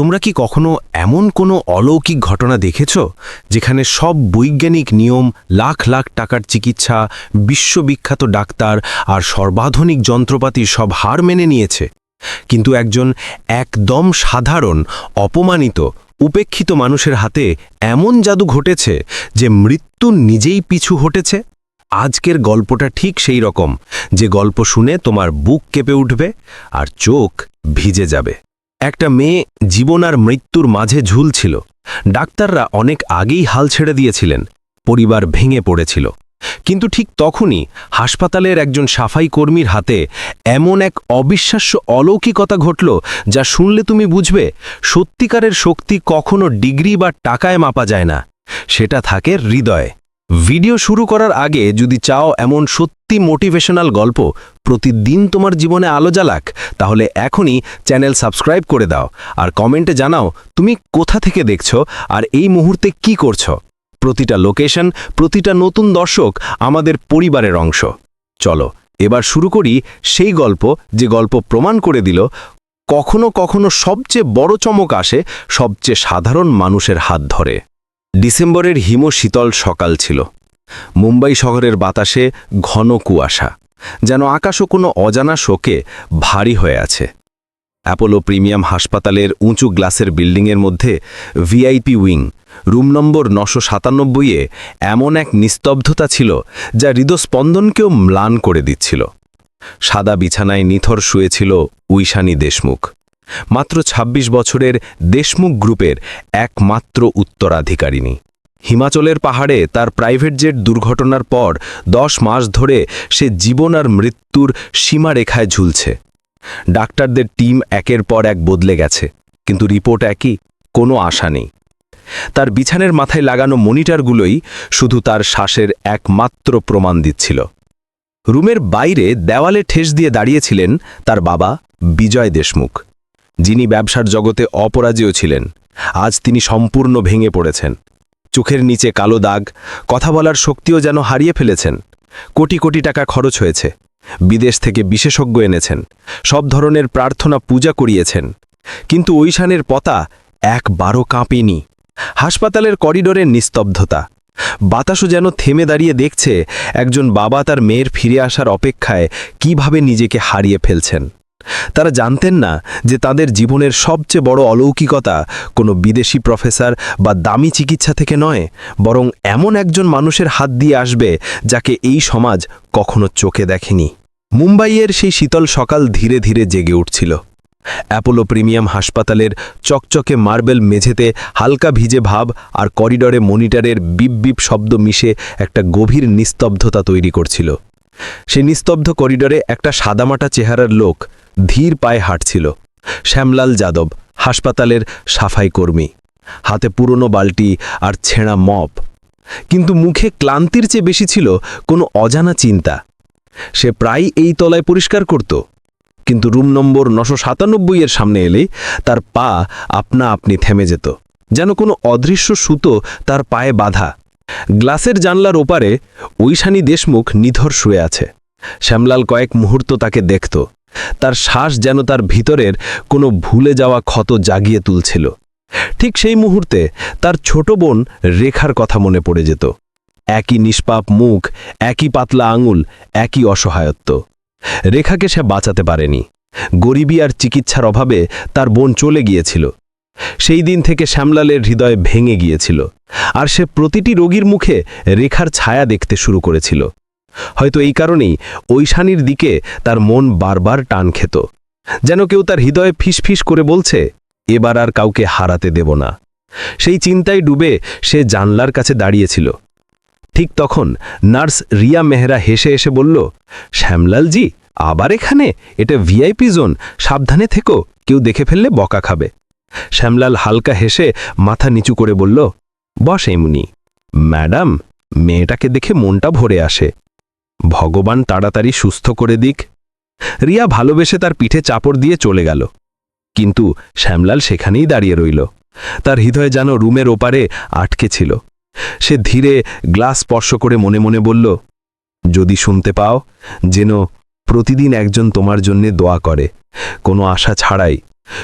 তোমরা কি কখনো এমন কোনো অলৌকিক ঘটনা দেখেছ, যেখানে সব বৈজ্ঞানিক নিয়ম, লাখ লাখ টাকার চিকিৎসা, বিশ্ববিখ্যাত ডাক্তার আর সর্বাধুনিক যন্ত্রপাতি সব হার মেনে নিয়েছে? কিন্তু একজন একদম সাধারণ, অপমানিত, উপেক্ষিত মানুষের হাতে এমন জাদু ঘটেছে যে মৃত্যু নিজেই পিছু হটেছে? আজকের গল্পটা ঠিক সেই রকম, যে গল্প শুনে তোমার বুক কেঁপে উঠবে আর চোখ ভিজে যাবে। একটা মেয়ে জীবন আর মৃত্যুর মাঝে ঝুলছিল। ডাক্তাররা অনেক আগেই হাল ছেড়ে দিয়েছিলেন। পরিবার ভেঙে পড়েছিল। কিন্তু ঠিক তখনই হাসপাতালের একজন সাফাই কর্মীর হাতে এমন এক অবিশ্বাস্য অলৌকিকতা ঘটল যা শুনলে তুমি বুঝবে সত্যিকারের শক্তি কখনো ডিগ্রি বা টাকায় মাপা যায় না। সেটা থাকে হৃদয়ে। ভিডিও শুরু করার আগে যদি চাও এমন সত্যি মোটিভেশনাল গল্প প্রতিদিন তোমার জীবনে আলো জ্বালাক, তাহলে এখনই চ্যানেল সাবস্ক্রাইব করে দাও আর কমেন্টে জানাও তুমি কোথা থেকে দেখছ আর এই মুহূর্তে কি করছ। প্রতিটা লোকেশন, প্রতিটা নতুন দর্শক আমাদের পরিবারের অংশ। চলো, এবার শুরু করি সেই গল্প যে গল্প প্রমাণ করে দিল কখনো কখনো সবচেয়ে বড় চমক আসে সবচেয়ে সাধারণ মানুষের হাত ধরে। ডিসেম্বরের হিম শীতল সকাল ছিল। মুম্বাই শহরের বাতাসে ঘন কুয়াশা, যেন আকাশও কোনো অজানা শোকে ভারী হয়ে আছে। অ্যাপোলো প্রিমিয়াম হাসপাতালের উঁচু গ্লাসের বিল্ডিংয়ের মধ্যে ভিআইপি উইং, রুম নম্বর নশো সাতানব্বইয়ে এমন এক নিস্তব্ধতা ছিল যা হৃদস্পন্দনকেও ম্লান করে দিচ্ছিল। সাদা বিছানায় নিথর শুয়েছিল উইশানী দেশমুখ। মাত্র ২৬ বছরের দেশমুখ গ্রুপের একমাত্র উত্তরাধিকারিণী। হিমাচলের পাহাড়ে তার প্রাইভেট জেট দুর্ঘটনার পর দশ মাস ধরে সে জীবন আর মৃত্যুর সীমারেখায় ঝুলছে। ডাক্তারদের টিম একের পর এক বদলে গেছে, কিন্তু রিপোর্ট একই, কোনো আশা নেই। তার বিছানের মাথায় লাগানো মনিটরগুলোই শুধু তার শ্বাসের একমাত্র প্রমাণ দিচ্ছিল। রুমের বাইরে দেওয়ালে ঠেস দিয়ে দাঁড়িয়েছিলেন তার বাবা বিজয় দেশমুখ। যিনি ব্যবসার জগতে অপরাজেয় ছিলেন, আজ তিনি সম্পূর্ণ ভেঙে পড়েছেন। চোখের নিচে কালো দাগ, কথা বলার শক্তিও যেন হারিয়ে ফেলেছেন। কোটি কোটি টাকা খরচ হয়েছে, বিদেশ থেকে বিশেষজ্ঞ এনেছেন, সব ধরনের প্রার্থনা পূজা করিয়েছেন। কিন্তু ঐশানের পতা একবারও কাঁপেনি। হাসপাতালের করিডোরের নিস্তব্ধতা, বাতাসও যেন থেমে দাঁড়িয়ে দেখছে একজন বাবা তার মেয়ের ফিরে আসার অপেক্ষায় কীভাবে নিজেকে হারিয়ে ফেলছেন। তারা জানতেন না যে তাদের জীবনের সবচেয়ে বড় অলৌকিকতা কোনো বিদেশি প্রফেসর বা দামি চিকিৎসা থেকে নয়, বরং এমন একজন মানুষের হাত দিয়ে আসবে যাকে এই সমাজ কখনো চোখে দেখেনি। মুম্বাইয়ের সেই শীতল সকাল ধীরে ধীরে জেগে উঠছিল। অ্যাপোলো প্রিমিয়াম হাসপাতালের চকচকে মার্বেল মেঝেতে হালকা ভিজে ভাব আর করিডরে মনিটরের বিপ বিপ শব্দ মিশে একটা গভীর নিস্তব্ধতা তৈরি করছিল। সে নিস্তব্ধ করিডরে একটা সাদামাটা চেহারার লোক ধীর পায়ে হাঁটছিল। শ্যামলাল যাদব, হাসপাতালের সাফাই কর্মী। হাতে পুরনো বালটি আর ছেঁড়া মপ। কিন্তু মুখে ক্লান্তির চেয়ে বেশি ছিল কোনো অজানা চিন্তা। সে প্রায় এই তলায় পরিষ্কার করত। কিন্তু রুম নম্বর নশো সাতানব্বই এর সামনে এলেই তার পা আপনা আপনি থেমে যেত। যেন কোনো অদৃশ্য সুতো তার পায়ে বাঁধা। গ্লাসের জানলার ওপারে ঐশানী দেশমুখ নিধর শুয়ে আছে। শ্যামলাল কয়েক মুহূর্ত তাকে দেখত। তার শ্বাস যেন তার ভিতরের কোনো ভুলে যাওয়া ক্ষত জাগিয়ে তুলছিল। ঠিক সেই মুহূর্তে তার ছোট বোন রেখার কথা মনে পড়ে যেত। একই নিষ্পাপ মুখ, একই পাতলা আঙুল, একই অসহায়ত্ব। রেখাকে সে বাঁচাতে পারেনি। গরিবী আর চিকিৎসার অভাবে তার বোন চলে গিয়েছিল। সেই দিন থেকে শ্যামলালের হৃদয় ভেঙে গিয়েছিল। আর সে প্রতিটি রোগীর মুখে রেখার ছায়া দেখতে শুরু করেছিল। হয়তো এই কারণেই ঐশানীর দিকে তার মন বারবার টান খেত। যেন কেউ তার হৃদয়ে ফিসফিস করে বলছে, এবার আর কাউকে হারাতে দেব না। সেই চিন্তায় ডুবে সে জানলার কাছে দাঁড়িয়েছিল। ঠিক তখন নার্স রিয়া মেহরা হেসে এসে বলল, শ্যামলালজি, আবার এখানে? এটা ভিআইপি জোন। সাবধানে থেকো, কেউ দেখে ফেললে বকা খাবে। শ্যামলাল হালকা হেসে মাথা নিচু করে বলল, বস এমনি ম্যাডাম, মেয়েটাকে দেখে মনটা ভরে আসে। ভগবান তাড়াতাড়ি সুস্থ করে দিক। রিয়া ভালোবেসে তার পিঠে চাপড় দিয়ে চলে গেল। কিন্তু শ্যামলাল সেখানেই দাঁড়িয়ে রইল। তার হৃদয় যেন রুমের ওপারে আটকে ছিল। সে ধীরে গ্লাস স্পর্শ করে মনে মনে বলল, যদি শুনতে পাও যেন প্রতিদিন একজন তোমার জন্যে দোয়া করে, কোনো আশা ছাড়াই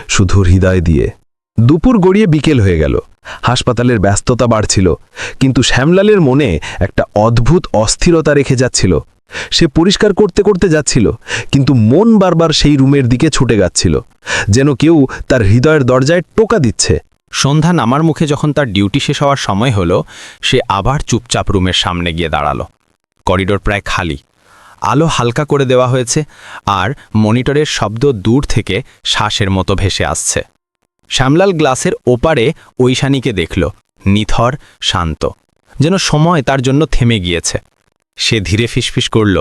শুধু হৃদয় দিয়ে। দুপুর গড়িয়ে বিকেল হয়ে গেল। হাসপাতালের ব্যস্ততা বাড়ছিল, কিন্তু শ্যামলালের মনে একটা অদ্ভুত অস্থিরতা রেখে যাচ্ছিল। সে পরিষ্কার করতে করতে যাচ্ছিল, কিন্তু মন বারবার সেই রুমের দিকে ছুটে যাচ্ছিল, যেন কেউ তার হৃদয়ের দরজায় টোকা দিচ্ছে। সন্ধ্যা নামার মুখে যখন তার ডিউটি শেষ হওয়ার সময় হলো, সে আবার চুপচাপ রুমের সামনে গিয়ে দাঁড়াল। করিডোর প্রায় খালি। আলো হালকা করে দেওয়া হয়েছে, আর মনিটরের শব্দ দূর থেকে শ্বাসের মতো ভেসে আসছে। শ্যামলাল গ্লাসের ওপারে ঐশানীকে দেখল, নিথর, শান্ত। যেন সময় তার জন্য থেমে গিয়েছে। সে ধীরে ফিসফিস করল,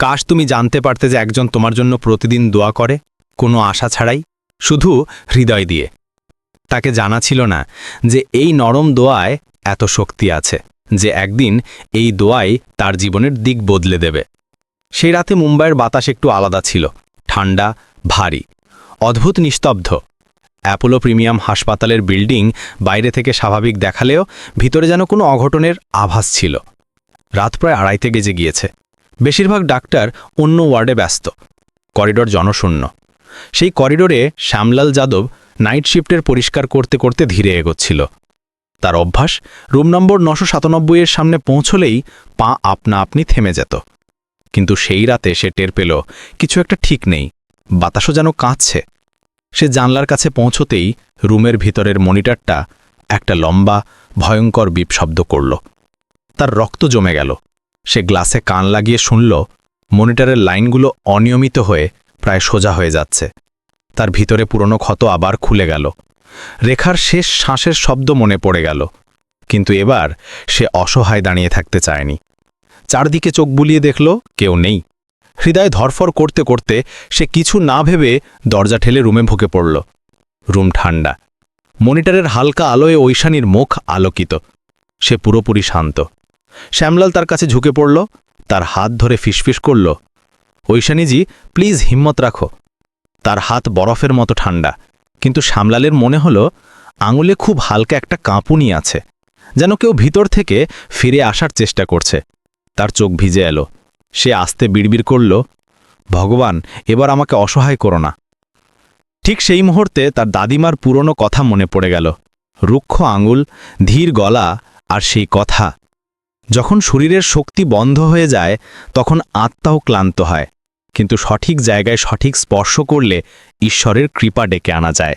কাশ, তুমি জানতে পারতে যে একজন তোমার জন্য প্রতিদিন দোয়া করে? কোনো আশা ছাড়াই? শুধু হৃদয় দিয়ে। তাকে জানা ছিল না যে এই নরম দোয়ায় এত শক্তি আছে, যে একদিন এই দোয়াই তার জীবনের দিক বদলে দেবে। সেই রাতে মুম্বাইয়ের বাতাস একটু আলাদা ছিল, ঠান্ডা, ভারী, অদ্ভুত নিস্তব্ধ। অ্যাপোলো প্রিমিয়াম হাসপাতালের বিল্ডিং বাইরে থেকে স্বাভাবিক দেখালেও ভিতরে যেন কোনো অঘটনের আভাস ছিল। রাত প্রায় আড়াইতে গেজে গিয়েছে। বেশিরভাগ ডাক্তার অন্য ওয়ার্ডে ব্যস্ত। করিডোর জনশূন্য। সেই করিডোরে শ্যামলাল যাদব নাইট শিফটের পরিষ্কার করতে করতে ধীরে এগোচ্ছিল। তার অভ্যাস রুম নম্বর নশো সাতানব্বই এর সামনে পৌঁছলেই পা আপনা আপনি থেমে যেত। কিন্তু সেই রাতে সে টের পেল, কিছু একটা ঠিক নেই। বাতাসও যেন কাঁদছে। সে জানলার কাছে পৌঁছতেই রুমের ভিতরের মনিটরটা একটা লম্বা, ভয়ঙ্কর বিপ শব্দ করল। তার রক্ত জমে গেল। সে গ্লাসে কান লাগিয়ে শুনল, মনিটরের লাইনগুলো অনিয়মিত হয়ে প্রায় সোজা হয়ে যাচ্ছে। তার ভিতরে পুরনো ক্ষত আবার খুলে গেল। রেখার শেষ শ্বাসের শব্দ মনে পড়ে গেল। কিন্তু এবার সে অসহায় দাঁড়িয়ে থাকতে চায়নি। চারদিকে চোখ বুলিয়ে দেখল, কেউ নেই। হৃদয় ধরফর করতে করতে সে কিছু না ভেবে দরজা ঠেলে রুমে ঢুকে পড়ল। রুম ঠান্ডা মনিটরের হালকা আলোয় ঐশানীর মুখ আলোকিত। সে পুরোপুরি শান্ত। শ্যামলাল তার কাছে ঝুঁকে পড়ল, তার হাত ধরে ফিসফিস করল, ঐশানীজি, প্লিজ হিম্মত রাখো। তার হাত বরফের মতো ঠান্ডা কিন্তু শ্যামলালের মনে হল, আঙুলে খুব হালকা একটা কাঁপুনি আছে, যেন কেউ ভিতর থেকে ফিরে আসার চেষ্টা করছে। তার চোখ ভিজে এলো। সে আস্তে বিড়বিড় করল, ভগবান, এবার আমাকে অসহায় করো না। ঠিক সেই মুহূর্তে তার দাদিমার পুরনো কথা মনে পড়ে গেল। রুক্ষ আঙুল, ধীর গলা আর সেই কথা। যখন শরীরের শক্তি বন্ধ হয়ে যায়, তখন আত্মাও ক্লান্ত হয়। কিন্তু সঠিক জায়গায় সঠিক স্পর্শ করলে ঈশ্বরের কৃপা ডেকে আনা যায়।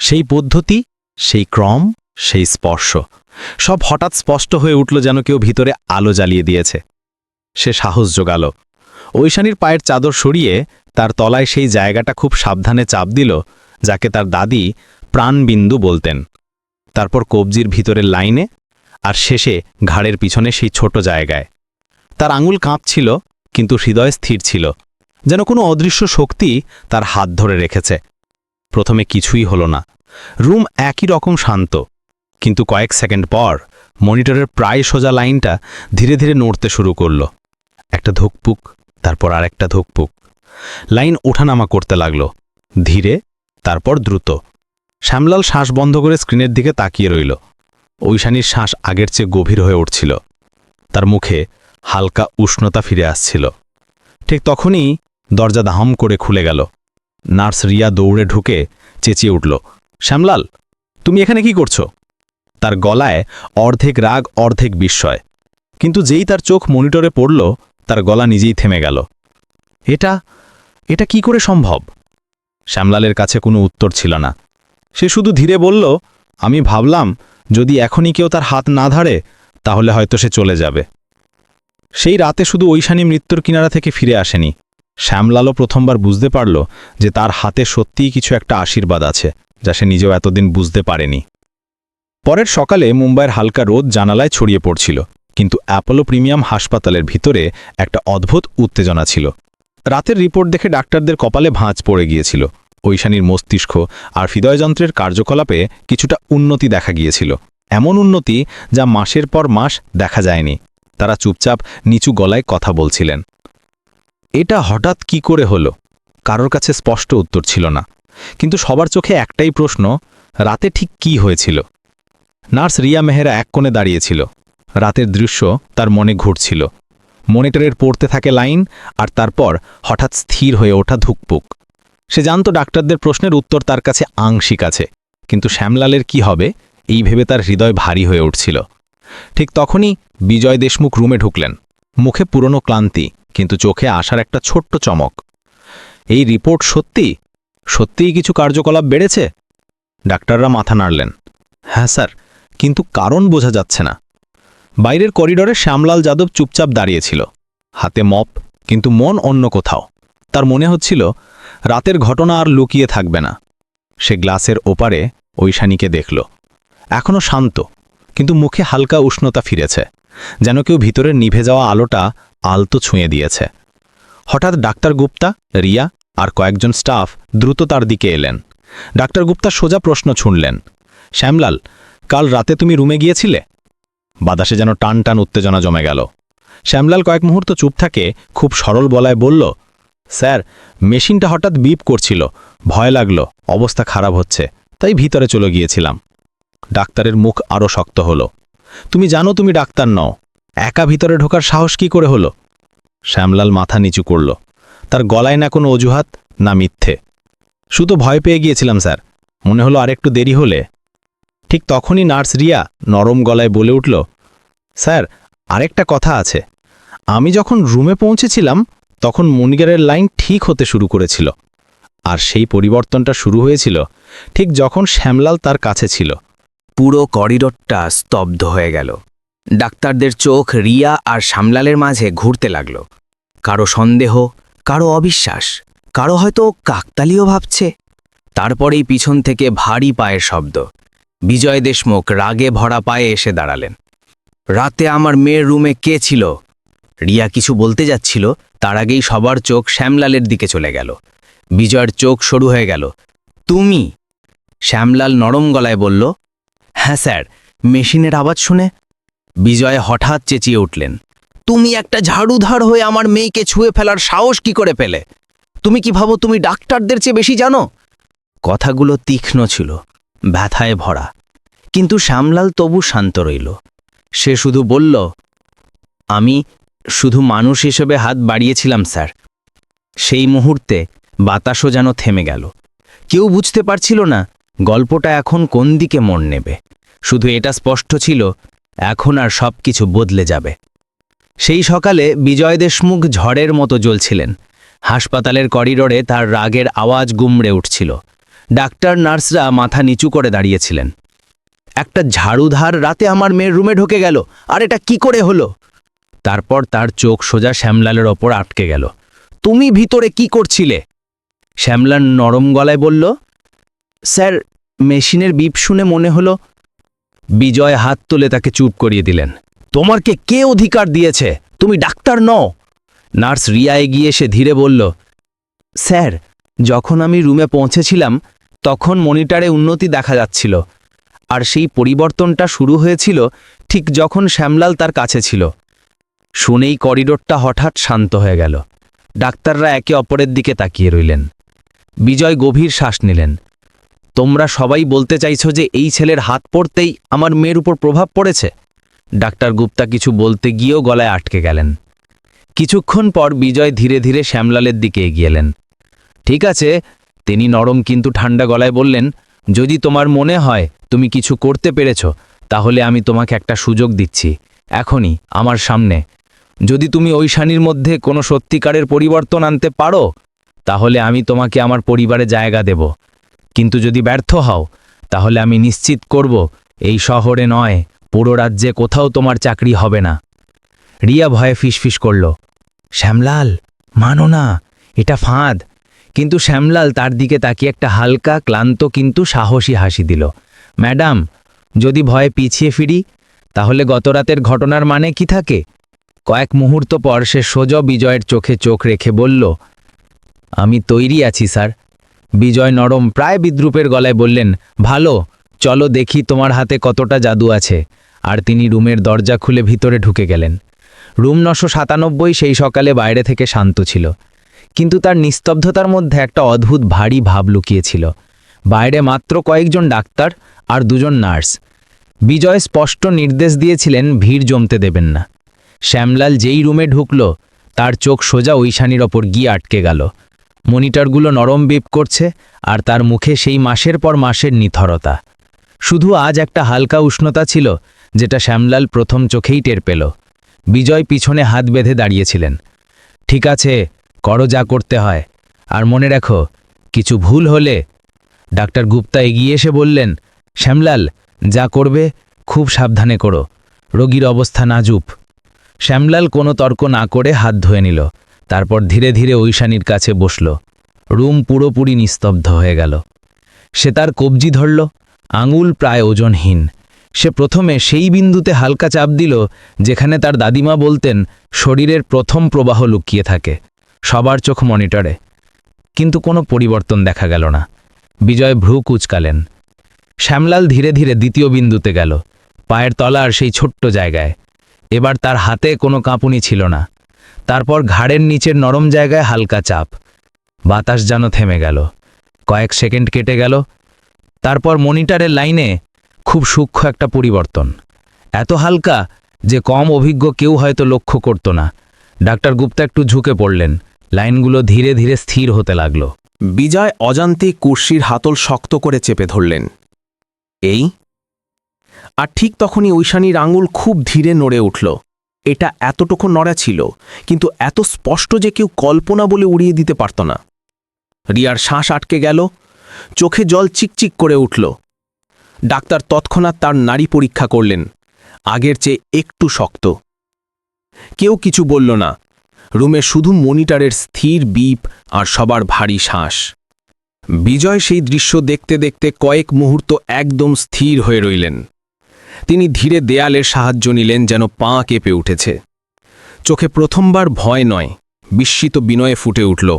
সেই পদ্ধতি, সেই ক্রম, সেই স্পর্শ, সব হঠাৎ স্পষ্ট হয়ে উঠল যেন কেউ ভিতরে আলো জ্বালিয়ে দিয়েছে। সে সাহস জোগাল। ঐশানীর পায়ের চাদর সরিয়ে তার তলায় সেই জায়গাটা খুব সাবধানে চাপ দিল, যাকে তার দাদি প্রাণবিন্দু বলতেন। তারপর কবজির ভিতরের লাইনে আর শেষে ঘাড়ের পিছনে সেই ছোট জায়গায়। তার আঙুল কাঁপছিল, কিন্তু হৃদয় স্থির ছিল। যেন কোনো অদৃশ্য শক্তি তার হাত ধরে রেখেছে। প্রথমে কিছুই হলো না। রুম একই রকম শান্ত। কিন্তু কয়েক সেকেন্ড পর মনিটরের প্রায় সোজা লাইনটা ধীরে ধীরে নড়তে শুরু করল। একটা ধুকপুক, তারপর আর একটা ধুকপুক। লাইন ওঠানামা করতে লাগল। ধীরে, তারপর দ্রুত। শ্যামলাল শ্বাস বন্ধ করে স্ক্রিনের দিকে তাকিয়ে রইল। ঐশানীর শ্বাস আগের চেয়ে গভীর হয়ে উঠছিল। তার মুখে হালকা উষ্ণতা ফিরে আসছিল। ঠিক তখনই দরজা দাহম করে খুলে গেল। নার্স রিয়া দৌড়ে ঢুকে চেঁচিয়ে উঠল, শ্যামলাল, তুমি এখানে কি করছ? তার গলায় অর্ধেক রাগ, অর্ধেক বিস্ময়। কিন্তু যেই তার চোখ মনিটরে পড়ল তার গলা নিজেই থেমে গেল। এটা এটা কি করে সম্ভব? শ্যামলালের কাছে কোনো উত্তর ছিল না। সে শুধু ধীরে বলল, আমি ভাবলাম, যদি এখনই কেউ তার হাত না ধারে, তাহলে হয়তো সে চলে যাবে। সেই রাতে শুধু ঐশানী মৃত্যুর কিনারা থেকে ফিরে আসেনি। শ্যামলালও প্রথমবার বুঝতে পারল যে তার হাতে সত্যিই কিছু একটা আশীর্বাদ আছে, যা সে নিজেও এতদিন বুঝতে পারেনি। পরের সকালে মুম্বাইয়ের হালকা রোদ জানালায় ছড়িয়ে পড়ছিল। কিন্তু অ্যাপোলো প্রিমিয়াম হাসপাতালের ভিতরে একটা অদ্ভুত উত্তেজনা ছিল। রাতের রিপোর্ট দেখে ডাক্তারদের কপালে ভাঁজ পড়ে গিয়েছিল। ঐশানীর মস্তিষ্ক আর হৃদয়যন্ত্রের কার্যকলাপে কিছুটা উন্নতি দেখা গিয়েছিল। এমন উন্নতি যা মাসের পর মাস দেখা যায়নি। তারা চুপচাপ নিচু গলায় কথা বলছিলেন। এটা হঠাৎ কি করে হলো? কারোর কাছে স্পষ্ট উত্তর ছিল না। কিন্তু সবার চোখে একটাই প্রশ্ন, রাতে ঠিক কি হয়েছিল? নার্স রিয়া মেহেরা এক কোণে দাঁড়িয়েছিল রাতের দৃশ্য তার মনে ঘুরছিল। মনিটরের পড়তে থাকে লাইন আর তারপর হঠাৎ স্থির হয়ে ওঠা ধুকপুক। সে জানত ডাক্তারদের প্রশ্নের উত্তর তার কাছে আংশিক আছে, কিন্তু শ্যামলালের কি হবে, এই ভেবে তার হৃদয় ভারী হয়ে উঠছিল। ঠিক তখনই বিজয় দেশমুখ রুমে ঢুকলেন। মুখে পুরনো ক্লান্তি, কিন্তু চোখে আসার একটা ছোট্ট চমক। এই রিপোর্ট সত্যি? সত্যিই কিছু কার্যকলাপ বেড়েছে? ডাক্তাররা মাথা নাড়লেন। হ্যাঁ স্যার, কিন্তু কারণ বোঝা যাচ্ছে না। বাইরের করিডরে শ্যামলাল যাদব চুপচাপ দাঁড়িয়েছিল। হাতে মপ, কিন্তু মন অন্য কোথাও। তার মনে হচ্ছিল, রাতের ঘটনা আর লুকিয়ে থাকবে না। সে গ্লাসের ওপারে ঐশানীকে দেখল। এখনও শান্ত, কিন্তু মুখে হালকা উষ্ণতা ফিরেছে, যেন কেউ ভিতরের নিভে যাওয়া আলোটা আলতো ছুঁয়ে দিয়েছে। হঠাৎ ডাক্তার গুপ্তা, রিয়া আর কয়েকজন স্টাফ দ্রুত তার দিকে এলেন। ডাক্তার গুপ্তা সোজা প্রশ্ন ছুঁড়লেন, শ্যামলাল, কাল রাতে তুমি রুমে গিয়েছিলে? বাতাসে যেন টান টান উত্তেজনা জমে গেল। শ্যামলাল কয়েক মুহূর্ত চুপ থাকে, খুব সরল বলায় বলল, স্যার, মেশিনটা হঠাৎ বিপ করছিল, ভয় লাগল, অবস্থা খারাপ হচ্ছে, তাই ভিতরে চলে গিয়েছিলাম। ডাক্তারের মুখ আরও শক্ত হলো, তুমি জানো তুমি ডাক্তার নও, একা ভিতরে ঢোকার সাহস কি করে হলো? শ্যামলাল মাথা নিচু করল, তার গলায় না কোনো অজুহাত, না মিথ্যে। শুধু ভয় পেয়ে গিয়েছিলাম, স্যার, মনে হলো আরেকটু দেরি হলে ঠিক তখনই নার্স রিয়া নরম গলায় বলে উঠল, স্যার, আরেকটা কথা আছে। আমি যখন রুমে পৌঁছেছিলাম, তখন মনিগারের লাইন ঠিক হতে শুরু করেছিল। আর সেই পরিবর্তনটা শুরু হয়েছিল ঠিক যখন শ্যামলাল তার কাছে ছিল। পুরো করিডোরটা স্তব্ধ হয়ে গেল। ডাক্তারদের চোখ রিয়া আর শ্যামলালের মাঝে ঘুরতে লাগল। কারও সন্দেহ, কারও অবিশ্বাস, কারও হয়তো কাকতালীয় ভাবছে। তারপরেই পিছন থেকে ভারী পায়ের শব্দ। বিজয় দেশমুখ রাগে ভরা পায়ে এসে দাঁড়ালেন। রাতে আমার মেয়ের রুমে কে ছিল? রিয়া কিছু বলতে যাচ্ছিল, তার আগেই সবার চোখ শ্যামলালের দিকে চলে গেল। বিজয়ের চোখ সরু হয়ে গেল। তুমি? শ্যামলাল নরম গলায় বলল হ্যাঁ স্যার, মেশিনের আওয়াজ শুনে। বিজয় হঠাৎ চেঁচিয়ে উঠলেন, তুমি একটা ঝাড়ুধার হয়ে আমার মেয়েকে ছুঁয়ে ফেলার সাহস কি করে পেলে? তুমি কি ভাবো তুমি ডাক্তারদের চেয়ে বেশি জানো? কথাগুলো তীক্ষ্ণ ছিল, ব্যথায় ভরা। কিন্তু শ্যামলাল তবু শান্ত রইল। সে শুধু বলল, আমি শুধু মানুষ হিসেবে হাত বাড়িয়েছিলাম, স্যার। সেই মুহূর্তে বাতাসও যেন থেমে গেল। কেউ বুঝতে পারছিল না গল্পটা এখন কোন দিকে মন নেবে। শুধু এটা স্পষ্ট ছিল, এখন আর সব কিছু বদলে যাবে। সেই সকালে বিজয় দেশমুখ ঝড়ের মতো জ্বলছিলেন। হাসপাতালের করিডোরে তার রাগের আওয়াজ গুমড়ে উঠছিল। ডাক্তার, নার্সরা মাথা নিচু করে দাঁড়িয়েছিলেন। একটা ঝাড়ুধার রাতে আমার মেয়ের রুমে ঢুকে গেল। আর এটা কি করে হলো? তারপর তার চোখ সোজা শ্যামলালের ওপর আটকে গেল। তুমি ভিতরে কি করছিলে? শ্যামলাল নরম গলায় বলল, স্যার, মেশিনের বিপ শুনে মনে হলো বিজয় হাত তুলে তাকে চুপ করিয়ে দিলেন। তোমারকে কে অধিকার দিয়েছে? তুমি ডাক্তার নও। নার্স রিয়ায় গিয়ে সে ধীরে বলল, স্যার, যখন আমি রুমে পৌঁছেছিলাম, তখন মনিটরে উন্নতি দেখা যাচ্ছিল। আর সেই পরিবর্তনটা শুরু হয়েছিল ঠিক যখন শ্যামলাল তার কাছে ছিল। শুনেই করিডোরটা হঠাৎ শান্ত হয়ে গেল। ডাক্তাররা একে অপরের দিকে তাকিয়ে রইলেন। বিজয় গভীর শ্বাস নিলেন। তোমরা সবাই বলতে চাইছো যে এই ছেলের হাত পড়তেই আমার মেয়ের উপর প্রভাব পড়েছে? ডাক্তার গুপ্তা কিছু বলতে গিয়েও গলায় আটকে গেলেন। কিছুক্ষণ পর বিজয় ধীরে ধীরে শ্যামলালের দিকে এগিয়ে এলেন। ঠিক আছে, তিনি নরম কিন্তু ঠান্ডা গলায় বললেন যদি তোমার মনে হয় তুমি কিছু করতে পেরেছ, তাহলে আমি তোমাকে একটা সুযোগ দিচ্ছি। এখনই, আমার সামনে। যদি তুমি ওই শানির মধ্যে কোনো সত্যিকারের পরিবর্তন আনতে পারো, তাহলে আমি তোমাকে আমার পরিবারে জায়গা দেব। কিন্তু যদি ব্যর্থ হও, তাহলে আমি নিশ্চিত করব, এই শহরে নয়, পুরো রাজ্যে কোথাও তোমার চাকরি হবে না। রিয়া ভয়ে ফিসফিস করল, শ্যামলাল, মানো না, এটা ফাঁদ। কিন্তু শ্যামলাল তার দিকে তাকিয়ে একটা হালকা, ক্লান্ত কিন্তু সাহসী হাসি দিল। ম্যাডাম, যদি ভয়ে পিছিয়ে ফিরি, তাহলে গতরাতের ঘটনার মানে কি থাকে? কয়েক মুহূর্ত পর সে সোজ বিজয়ের চোখে চোখ রেখে বলল, আমি তৈরি আছি, স্যার। বিজয় নরম, প্রায় বিদ্রুপের গলায় বললেন, ভালো, চলো দেখি তোমার হাতে কতটা জাদু আছে। আর তিনি রুমের দরজা খুলে ভিতরে ঢুকে গেলেন। রুম নশো সাতানব্বই সেই সকালে বাইরে থেকে শান্ত ছিল। কিন্তু তার নিস্তব্ধতার মধ্যে একটা অদ্ভুত ভারী ভাব লুকিয়েছিল। বাইরে মাত্র কয়েকজন ডাক্তার আর দুজন নার্স। বিজয় স্পষ্ট নির্দেশ দিয়েছিলেন ভিড় জমতে দেবেন না। শ্যামলাল যেই রুমে ঢুকল, তার চোখ সোজা ঐশানির ওপর গিয়ে আটকে গেল। মনিটরগুলো নরম বিপ করছে আর তার মুখে সেই মাসের পর মাসের নিথরতা। শুধু আজ একটা হালকা উষ্ণতা ছিল, যেটা শ্যামলাল প্রথম চোখেই টের পেল। বিজয় পিছনে হাত বেঁধে দাঁড়িয়েছিলেন। ঠিক আছে করো যা করতে হয়। আর মনে রাখো, কিছু ভুল হলে ডাক্তার গুপ্তা এগিয়ে এসে বললেন, শ্যামলাল, যা করবে খুব সাবধানে করো। রোগীর অবস্থা নাজুপ শ্যামলাল কোনো তর্ক না করে হাত ধুয়ে নিল, তারপর ধীরে ধীরে ঐশানীর কাছে বসল। রুম পুরোপুরি নিস্তব্ধ হয়ে গেল। সে তার কবজি ধরল, আঙুল প্রায় ওজনহীন। সে প্রথমে সেই বিন্দুতে হালকা চাপ দিল, যেখানে তার দাদিমা বলতেন, শরীরের প্রথম প্রবাহ লুকিয়ে থাকে। সবার চোখ মনিটরে। কিন্তু কোনো পরিবর্তন দেখা গেল না। বিজয় ভ্রু কুচকালেন। শ্যামলাল ধীরে ধীরে দ্বিতীয় বিন্দুতে গেল। পায়ের তলার সেই ছোট্ট জায়গায়। এবার তার হাতে কোনো কাঁপুনি ছিল না। তারপর ঘাড়ের নিচের নরম জায়গায় হালকা চাপ। বাতাস যেন থেমে গেল। কয়েক সেকেন্ড কেটে গেল। তারপর মনিটরের লাইনে খুব সূক্ষ্ম একটা পরিবর্তন। এত হালকা যে কম অভিজ্ঞ কেউ হয়তো লক্ষ্য করত না। ডাক্তার গুপ্তা একটু ঝুঁকে পড়লেন। লাইনগুলো ধীরে ধীরে স্থির হতে লাগল। বিজয় অজান্তে কুর্সির হাতল শক্ত করে চেপে ধরলেন। এই? আর ঠিক তখনই ঐশানীর আঙুল খুব ধীরে নড়ে উঠল। এটা এতটুকু নড়া ছিল, কিন্তু এত স্পষ্ট যে কেউ কল্পনা বলে উড়িয়ে দিতে পারত না। রিয়ার শ্বাস আটকে গেল, চোখে জল চিকচিক করে উঠল। ডাক্তার তৎক্ষণাৎ তার নারী পরীক্ষা করলেন, আগের চেয়ে একটু শক্ত। কেউ কিছু বলল না রুমে শুধু মনিটরের স্থির বিপ আর সবার ভারী শ্বাস। বিজয় সেই দৃশ্য দেখতে দেখতে কয়েক মুহূর্ত একদম স্থির হয়ে রইলেন। তিনি ধীরে দেয়ালের সাহায্য নিলেন যেন পা কেঁপে উঠেছে। চোখে প্রথমবার ভয় নয়, বিস্মিত বিনয়ে ফুটে উঠল।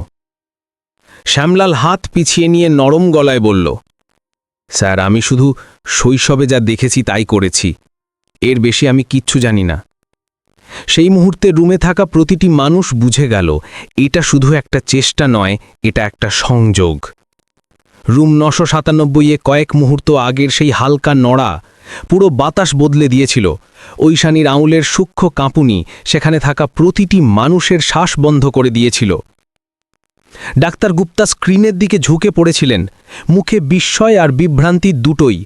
শ্যামলাল হাত পিছিয়ে নিয়ে নরম গলায় বলল, স্যার, আমি শুধু শৈশবে যা দেখেছি তাই করেছি। এর বেশি আমি কিচ্ছু জানি না। সেই মুহূর্তে রুমে থাকা প্রতিটি মানুষ বুঝে গেল, এটা শুধু একটা চেষ্টা নয়, এটা একটা সংযোগ। রুম নশো সাতানব্বইয়ে কয়েক মুহূর্ত আগের সেই হালকা নড়া, পুরো বাতাস বদলে দিয়েছিল। ঐশানীর আঙুলের সূক্ষ্ম কাঁপুনি সেখানে থাকা প্রতিটি মানুষের শ্বাস বন্ধ করে দিয়েছিল। ডাক্তার গুপ্তা স্ক্রিনের দিকে ঝুঁকে পড়েছিলেন, মুখে বিস্ময় আর বিভ্রান্তি দুটোই।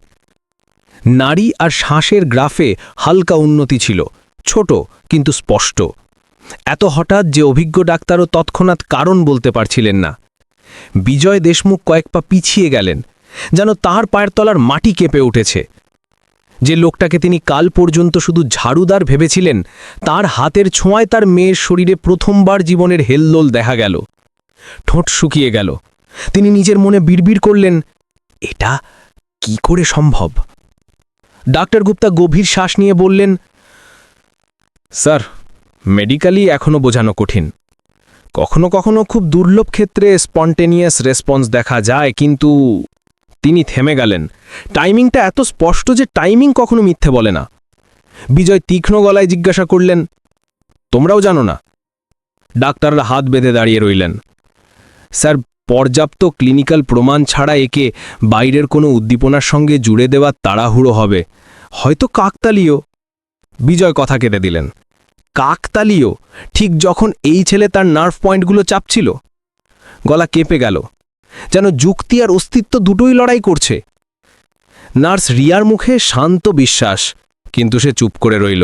নারী আর শ্বাসের গ্রাফে হালকা উন্নতি ছিল। ছোট কিন্তু স্পষ্ট। এত হঠাৎ যে অভিজ্ঞ ডাক্তারও তৎক্ষণাৎ কারণ বলতে পারছিলেন না। বিজয় দেশমুখ কয়েক পা পিছিয়ে গেলেন, যেন তার পায়ের তলার মাটি কেঁপে উঠেছে। যে লোকটাকে তিনি কাল পর্যন্ত শুধু ঝাড়ুদার ভেবেছিলেন, তার হাতের ছোঁয়ায় তার মেয়ের শরীরে প্রথমবার জীবনের হেলদোল দেখা গেল। ঠোঁট শুকিয়ে গেল। তিনি নিজের মনে বিড়বিড় করলেন, এটা কি করে সম্ভব? ডাক্তার গুপ্তা গভীর শ্বাস নিয়ে বললেন স্যার মেডিকেলি এখনও বোঝানো কঠিন। কখনো কখনো খুব দুর্লভ ক্ষেত্রে স্পন্টেনিয়াস রেসপন্স দেখা যায়, কিন্তু তিনি থেমে গেলেন। টাইমিংটা এত স্পষ্ট যে টাইমিং কখনো মিথ্যে বলে না। বিজয় তীক্ষ্ণ গলায় জিজ্ঞাসা করলেন, তোমরাও জানো না? ডাক্তাররা হাত বেঁধে দাঁড়িয়ে রইলেন। স্যার, পর্যাপ্ত ক্লিনিক্যাল প্রমাণ ছাড়া একে বাইরের কোনো উদ্দীপনার সঙ্গে জুড়ে দেওয়ার তাড়াহুড়ো হবে। হয়তো কাকতালীয়। বিজয় কথা কেটে দিলেন। কাকতালীয়, ঠিক যখন এই ছেলে তার নার্ভ পয়েন্টগুলো চাপছিল, গলা কেঁপে গেল। যেন যুক্তি আর অস্তিত্ব দুটোই লড়াই করছে। নার্স রিয়ার মুখে শান্ত বিশ্বাস, কিন্তু সে চুপ করে রইল।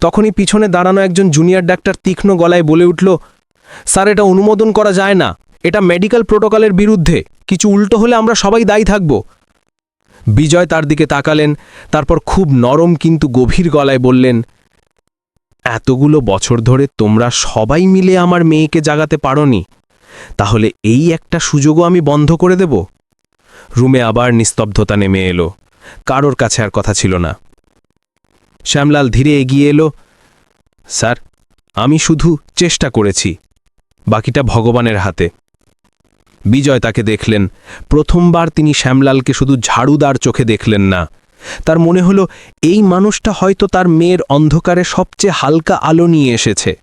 তখনই পিছনে দাঁড়ানো একজন জুনিয়র ডাক্তার তীক্ষ্ণ গলায় বলে উঠল, স্যার, এটা অনুমোদন করা যায় না। এটা মেডিকেল প্রোটোকলের বিরুদ্ধে। কিছু উল্টো হলে আমরা সবাই দায়ী থাকব। বিজয় তার দিকে তাকালেন, তারপর খুব নরম কিন্তু গভীর গলায় বললেন, এতগুলো বছর ধরে তোমরা সবাই মিলে আমার মেয়েকে জাগাতে পারোনি। তাহলে এই একটা সুযোগও আমি বন্ধ করে দেব? রুমে আবার নিস্তব্ধতা নেমে এলো। কারোর কাছে আর কথা ছিল না। শ্যামলাল ধীরে এগিয়ে এলো, স্যার, আমি শুধু চেষ্টা করেছি, বাকিটা ভগবানের হাতে। বিজয় তাকে দেখলেন। প্রথমবার তিনি শ্যামলালকে শুধু ঝাড়ুদার চোখে দেখলেন না। তার মনে হলো, এই মানুষটা হয়তো তার মেয়ের অন্ধকারে সবচেয়ে হালকা আলো নিয়ে এসেছে।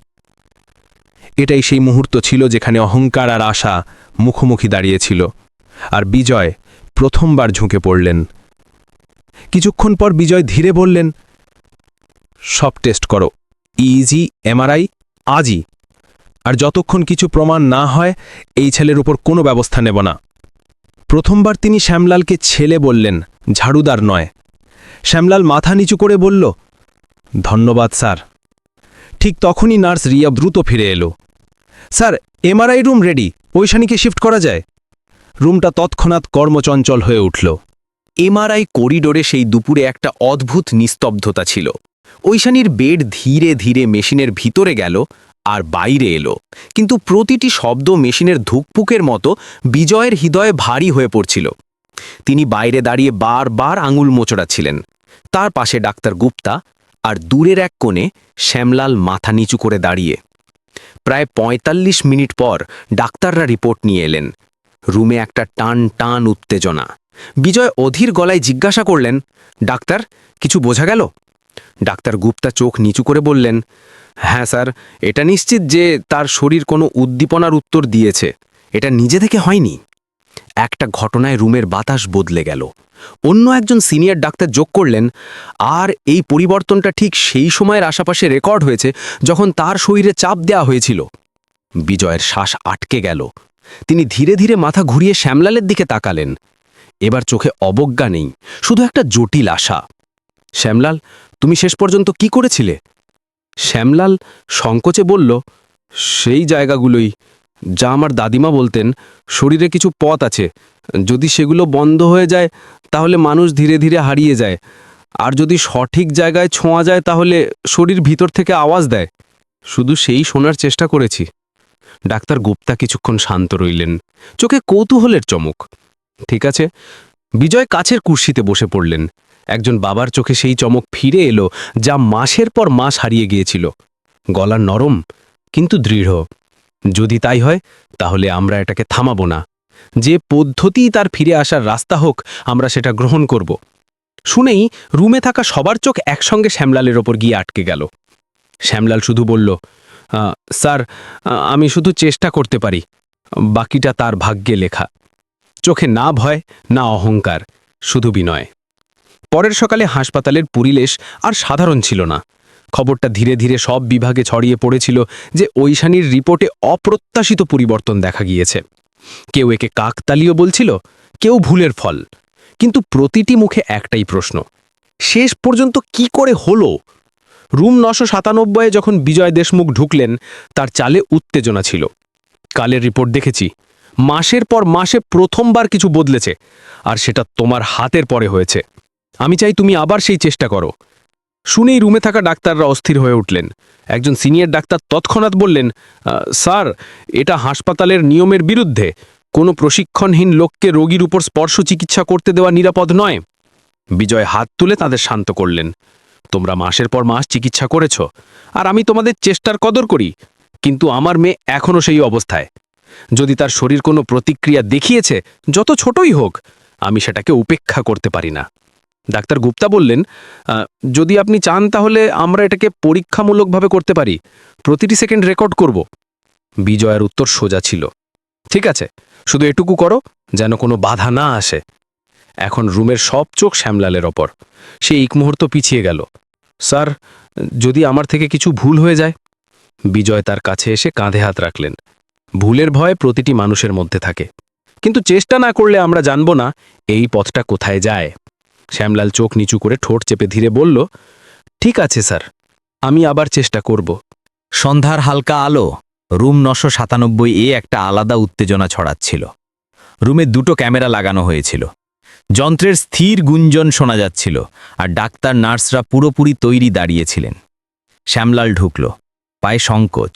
এটাই সেই মুহূর্ত ছিল যেখানে অহংকার আর আশা মুখোমুখি দাঁড়িয়েছিল। আর বিজয় প্রথমবার ঝুঁকে পড়লেন। কিছুক্ষণ পর বিজয় ধীরে বললেন, সব টেস্ট করো। ইজি, এমআরআই, আজই। আর যতক্ষণ কিছু প্রমাণ না হয়, এই ছেলের উপর কোনো ব্যবস্থা নেব না। প্রথমবার তিনি শ্যামলালকে ছেলে বললেন, ঝাড়ুদার নয়। শ্যামলাল মাথা নিচু করে বলল, ধন্যবাদ, স্যার। ঠিক তখনই নার্স রিয়া দ্রুত ফিরে এলো। স্যার, এমআরআই রুম রেডি ঐশানীকে শিফট করা যায়? রুমটা তৎক্ষণাৎ কর্মচঞ্চল হয়ে উঠল। এমআরআই করিডোরে সেই দুপুরে একটা অদ্ভুত নিস্তব্ধতা ছিল। ঐশানীর বেড ধীরে ধীরে মেশিনের ভিতরে গেল আর বাইরে এলো। কিন্তু প্রতিটি শব্দ মেশিনের ধুকপুকের মতো বিজয়ের হৃদয়ে ভারী হয়ে পড়ছিল। তিনি বাইরে দাঁড়িয়ে বারবার আঙুল মোচড়াচ্ছিলেন। তার পাশে ডাক্তার গুপ্তা আর দূরের এক কোণে শ্যামলাল মাথা নিচু করে দাঁড়িয়ে। প্রায় ৪৫ মিনিট পর ডাক্তাররা রিপোর্ট নিয়ে এলেন। রুমে একটা টান টান উত্তেজনা। বিজয় অধীর গলায় জিজ্ঞাসা করলেন, ডাক্তার, কিছু বোঝা গেল? ডাক্তার গুপ্তা চোখ নিচু করে বললেন হ্যাঁ স্যার, এটা নিশ্চিত যে তার শরীর কোনো উদ্দীপনার উত্তর দিয়েছে। এটা নিজে থেকে হয়নি। একটা ঘটনায় রুমের বাতাস বদলে গেল। অন্য একজন সিনিয়র ডাক্তার যোগ করলেন, আর এই পরিবর্তনটা ঠিক সেই সময়ের আশেপাশে রেকর্ড হয়েছে যখন তার শরীরে চাপ দেওয়া হয়েছিল। বিজয়ের শ্বাস আটকে গেল। তিনি ধীরে ধীরে মাথা ঘুরিয়ে শ্যামলালের দিকে তাকালেন। এবার চোখে অবজ্ঞা নেই, শুধু একটা জটিল আশা। শ্যামলাল, তুমি শেষ পর্যন্ত কি করেছিলে? শ্যামলাল সংকোচে বলল, সেই জায়গাগুলোই, যা আমার দাদিমা বলতেন, শরীরে কিছু পথ আছে। যদি সেগুলো বন্ধ হয়ে যায়, তাহলে মানুষ ধীরে ধীরে হারিয়ে যায়। আর যদি সঠিক জায়গায় ছোঁয়া যায়, তাহলে শরীর ভিতর থেকে আওয়াজ দেয়। শুধু সেই শোনার চেষ্টা করেছি। ডাক্তার গুপ্তা কিছুক্ষণ শান্ত রইলেন। চোখে কৌতূহলের চমক। ঠিক আছে। বিজয় কাছের কুর্সিতে বসে পড়লেন। একজন বাবার চোখে সেই চমক ফিরে এলো যা মাসের পর মাস হারিয়ে গিয়েছিল। গলা নরম কিন্তু দৃঢ়। যদি তাই হয় তাহলে আমরা এটাকে থামাবো না। যে পদ্ধতি তার ফিরে আসার রাস্তা হোক আমরা সেটা গ্রহণ করব। শুনেই রুমে থাকা সবার চোখ একসঙ্গে শ্যামলালের ওপর গিয়ে আটকে গেল। শ্যামলাল শুধু বলল "আহ, স্যার আমি শুধু চেষ্টা করতে পারি। বাকিটা তার ভাগ্যে লেখা। চোখে না ভয় না অহংকার শুধু বিনয়। পরের সকালে হাসপাতালের পরিবেশ আর সাধারণ ছিল না। খবরটা ধীরে ধীরে সব বিভাগে ছড়িয়ে পড়েছিল যে ঐশানির রিপোর্টে অপ্রত্যাশিত পরিবর্তন দেখা গিয়েছে। কেউ একে কাকতালীয় বলছিল, কেউ ভুলের ফল। কিন্তু প্রতিটি মুখে একটাই প্রশ্ন, শেষ পর্যন্ত কি করে হলো? রুম নশো সাতানব্বইয়ে যখন বিজয় দেশমুখ ঢুকলেন, তার চালে উত্তেজনা ছিল। কালের রিপোর্ট দেখেছি, মাসের পর মাসে প্রথমবার কিছু বদলেছে, আর সেটা তোমার হাতের পরে হয়েছে। আমি চাই তুমি আবার সেই চেষ্টা করো। শুনেই রুমে থাকা ডাক্তাররা অস্থির হয়ে উঠলেন। একজন সিনিয়র ডাক্তার তৎক্ষণাৎ বললেন স্যার, এটা হাসপাতালের নিয়মের বিরুদ্ধে। কোনো প্রশিক্ষণহীন লোককে রোগীর উপর স্পর্শ চিকিৎসা করতে দেওয়া নিরাপদ নয়। বিজয় হাত তুলে তাদের শান্ত করলেন। তোমরা মাসের পর মাস চিকিৎসা করেছ, আর আমি তোমাদের চেষ্টার কদর করি, কিন্তু আমার মেয়ে এখনও সেই অবস্থায়। যদি তার শরীর কোনো প্রতিক্রিয়া দেখিয়েছে, যত ছোটই হোক, আমি সেটাকে উপেক্ষা করতে পারি না। ডাক্তার গুপ্তা বললেন যদি আপনি চান তাহলে আমরা এটাকে পরীক্ষামূলকভাবে করতে পারি। প্রতিটি সেকেন্ড রেকর্ড করব। বিজয়ের উত্তর সোজা ছিল। ঠিক আছে, শুধু এটুকু করো, যেন কোনো বাধা না আসে। এখন রুমের সব চোখ শ্যামলালের ওপর। সে এক মুহূর্ত পিছিয়ে গেল। স্যার, যদি আমার থেকে কিছু ভুল হয়ে যায়? বিজয় তার কাছে এসে কাঁধে হাত রাখলেন। ভুলের ভয় প্রতিটি মানুষের মধ্যে থাকে। কিন্তু চেষ্টা না করলে আমরা জানব না, এই পথটা কোথায় যায়। শ্যামলাল চোখ নিচু করে ঠোঁট চেপে ধীরে বলল, ঠিক আছে, স্যার, আমি আবার চেষ্টা করব। সন্ধ্যার হালকা আলো রুম নশো সাতানব্বই এ একটা আলাদা উত্তেজনা ছড়াচ্ছিল। রুমে দুটো ক্যামেরা লাগানো হয়েছিল। যন্ত্রের স্থির গুঞ্জন শোনা যাচ্ছিল আর ডাক্তার নার্সরা পুরোপুরি তৈরি দাঁড়িয়েছিলেন। শ্যামলাল ঢুকল, পায়ে সংকোচ,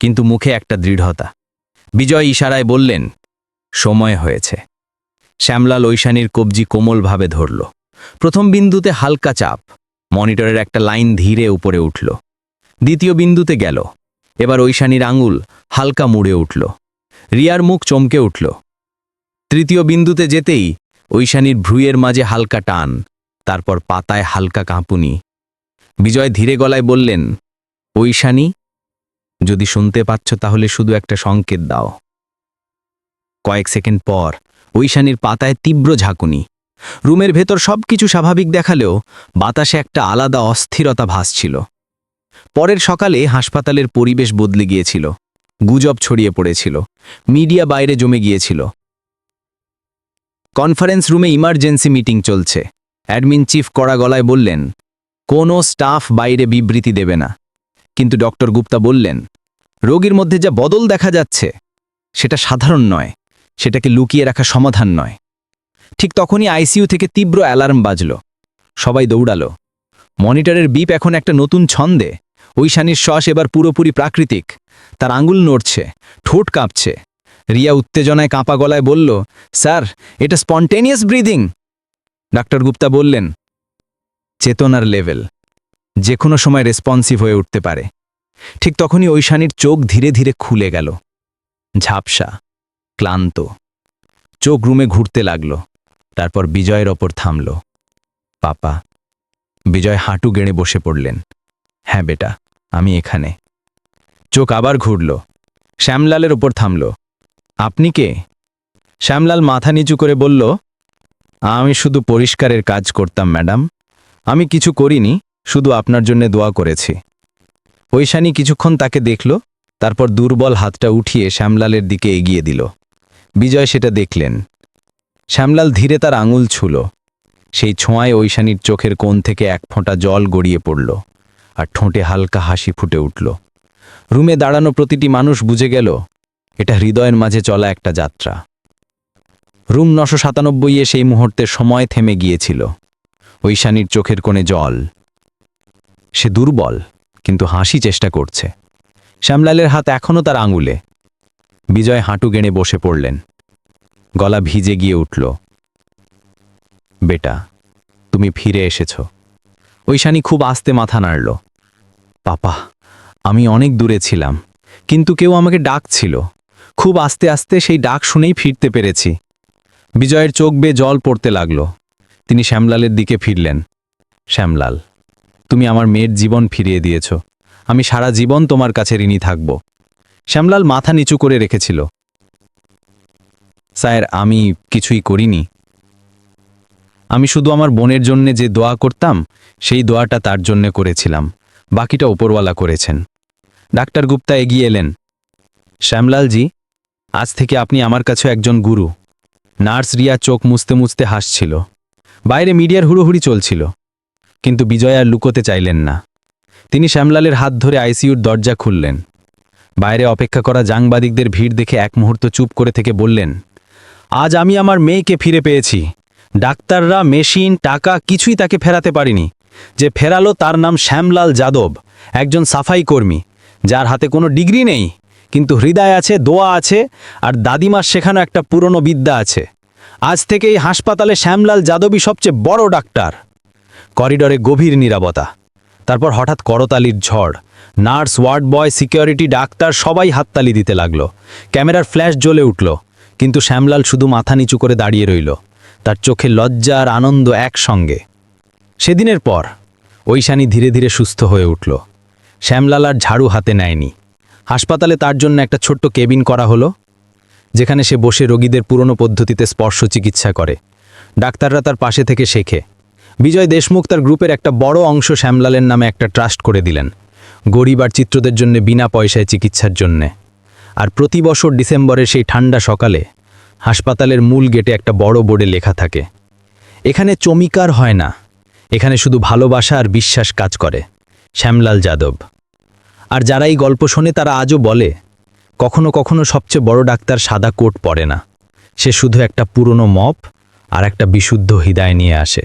কিন্তু মুখে একটা দৃঢ়তা। বিজয় ইশারায় বললেন, সময় হয়েছে। শ্যামলাল ঐশানীর কবজি কোমলভাবে ধরল। প্রথম বিন্দুতে হালকা চাপ, মনিটরের একটা লাইন ধীরে উপরে উঠল। দ্বিতীয় বিন্দুতে গেল। এবার ঐশানীর আঙুল হালকা মুড়ে উঠল। রিয়ার মুখ চমকে উঠল। তৃতীয় বিন্দুতে যেতেই ঐশানীর ভ্রুয়ের মাঝে হালকা টান, তারপর পাতায় হালকা কাঁপুনি। বিজয় ধীরে গলায় বললেন, ঐশানী, যদি শুনতে পাচ্ছ তাহলে শুধু একটা সংকেত দাও। কয়েক সেকেন্ড পর ঐশানীর পাতায় তীব্র ঝাঁকুনি। রুমের ভেতর সবকিছু স্বাভাবিক দেখালেও বাতাসে একটা আলাদা অস্থিরতা ভাসছিল পরের সকালে হাসপাতালের পরিবেশ বদলে গিয়েছিল। গুজব ছড়িয়ে পড়েছিল। মিডিয়া বাইরে জমে গিয়েছিল। কনফারেন্স রুমে ইমার্জেন্সি মিটিং চলছে। অ্যাডমিন চিফ কড়া গলায় বললেন, কোনো স্টাফ বাইরে বিবৃতি দেবে না। কিন্তু ডক্টর গুপ্তা বললেন, রোগীর মধ্যে যা বদল দেখা যাচ্ছে, সেটা সাধারণ নয়। সেটাকে লুকিয়ে রাখা সমাধান নয়। ঠিক তখনই আইসিইউ থেকে তীব্র অ্যালার্ম বাজল। সবাই দৌড়ালো। মনিটরের বিপ এখন একটা নতুন ছন্দে। ঐশানির শ্বাস এবার পুরোপুরি প্রাকৃতিক। তার আঙুল নড়ছে, ঠোঁট কাঁপছে। রিয়া উত্তেজনায় কাঁপা গলায় বলল, স্যার, এটা স্পন্টেনিয়াস ব্রিদিং! ডাক্তার গুপ্তা বললেন, চেতনার লেভেল। যে কোনো সময় রেসপন্সিভ হয়ে উঠতে পারে। ঠিক তখনই ঐশানীর চোখ ধীরে ধীরে খুলে গেল। ঝাপসা, ক্লান্ত। চোখ রুমে ঘুরতে লাগল। তারপর বিজয়ের ওপর থামল। পাপা, বিজয় হাঁটু গেড়ে বসে পড়লেন। হ্যাঁ বেটা, আমি এখানে। চোখ আবার ঘুরল। শ্যামলালের ওপর থামল। আপনি কে? শ্যামলাল মাথা নিচু করে বলল, আমি শুধু পরিষ্কারের কাজ করতাম, ম্যাডাম। আমি কিছু করিনি, শুধু আপনার জন্য দোয়া করেছি ঐশানী কিছুক্ষণ তাকে দেখল, তারপর দুর্বল হাতটা উঠিয়ে শ্যামলালের দিকে এগিয়ে দিল। বিজয় সেটা দেখলেন। শ্যামলাল ধীরে তার আঙুল ছুল। সেই ছোঁয়ায় ঐশানীর চোখের কোণ থেকে এক ফোঁটা জল গড়িয়ে পড়ল আর ঠোঁটে হালকা হাসি ফুটে উঠল। রুমে দাঁড়ানো প্রতিটি মানুষ বুঝে গেল, এটা হৃদয়ের মাঝে চলা একটা যাত্রা। রুম নশো সাতানব্বইয়ে সেই মুহূর্তে সময় থেমে গিয়েছিল। ঐশানীর চোখের কোণে জল। সে দুর্বল, কিন্তু হাসি চেষ্টা করছে। শ্যামলালের হাত এখনও তার আঙুলে। বিজয় হাঁটু গেড়ে বসে পড়লেন। গলা ভিজে গিয়ে উঠল। বেটা, তুমি ফিরে এসেছ। ঐশানী খুব আস্তে মাথা নাড়ল। পাপা, আমি অনেক দূরে ছিলাম, কিন্তু কেউ আমাকে ডাকছিল। খুব আস্তে আস্তে সেই ডাক শুনেই ফিরতে পেরেছি। বিজয়ের চোখ বেয়ে জল পড়তে লাগল। তিনি শ্যামলালের দিকে ফিরলেন। শ্যামলাল, তুমি আমার মেয়ের জীবন ফিরিয়ে দিয়েছ। আমি সারা জীবন তোমার কাছে ঋণী থাকব। শ্যামলাল মাথা নিচু করে রেখেছিল। স্যার, আমি কিছুই করিনি। আমি শুধু আমার বোনের জন্যে যে দোয়া করতাম, সেই দোয়াটা তার জন্যে করেছিলাম। বাকিটা ওপরওয়ালা করেছেন। ডাক্তার গুপ্তা এগিয়ে এলেন। শ্যামলালজি আজ থেকে আপনি আমার কাছে একজন গুরু। নার্স রিয়া চোখ মুছতে মুছতে হাসছিল। বাইরে মিডিয়ার হুড়োহুড়ি চলছিল। কিন্তু বিজয় আর লুকোতে চাইলেন না। তিনি শ্যামলালের হাত ধরে আইসিইউর দরজা খুললেন। বাইরে অপেক্ষা করা জাংবাদিকদের ভিড় দেখে এক মুহূর্ত চুপ করে থেকে বললেন আজ আমি আমার মেয়েকে ফিরে পেয়েছি। ডাক্তাররা মেশিন, টাকা কিছুই তাকে ফেরাতে পারিনি। যে ফেরালো তার নাম শ্যামলাল যাদব, একজন সাফাই কর্মী, যার হাতে কোনো ডিগ্রি নেই, কিন্তু হৃদয় আছে, দোয়া আছে, আর দাদিমার শেখানো একটা পুরনো বিদ্যা আছে। আজ থেকে এই হাসপাতালে শ্যামলাল যাদবই সবচেয়ে বড় ডাক্তার। করিডরে গভীর নিরাপত্তা তারপর হঠাৎ করতালির ঝড়। Nurse, ward boy, security, doctor সবাই হাততালি দিতে লাগল। ক্যামেরার ফ্ল্যাশ জ্বলে উঠল। কিন্তু শ্যামলাল শুধু মাথা নিচু করে দাঁড়িয়ে রইল। তার চোখে লজ্জা আর আনন্দ একসঙ্গে। সেদিনের পর, ঐশানী ধীরে ধীরে সুস্থ হয়ে উঠল। শ্যামলাল আর ঝাড়ু হাতে নেয়নি। হাসপাতালে তার জন্য একটা ছোট্ট কেবিন করা হলো, যেখানে সে বসে রোগীদের পুরনো পদ্ধতিতে স্পর্শ চিকিৎসা করে। ডাক্তাররা তার পাশে থেকে শেখে। বিজয় দেশমুখ তার গ্রুপের একটা বড় অংশ শ্যামলালের নামে একটা ট্রাস্ট করে দিলেন। গরিব আর চিত্রদের জন্য বিনা পয়সায় চিকিৎসার জন্যে। আর প্রতি বছর ডিসেম্বরের সেই ঠান্ডা সকালে হাসপাতালের মূল গেটে একটা বড় বোর্ডে লেখা থাকে, এখানে চমিকার হয় না, এখানে শুধু ভালোবাসা আর বিশ্বাস কাজ করে, শ্যামলাল যাদব। আর যারা এই গল্প শোনে তারা আজও বলে, কখনো কখনো সবচেয়ে বড় ডাক্তার সাদা কোট পরে না, সে শুধু একটা পুরনো মপ আর একটা বিশুদ্ধ হৃদয় নিয়ে আসে।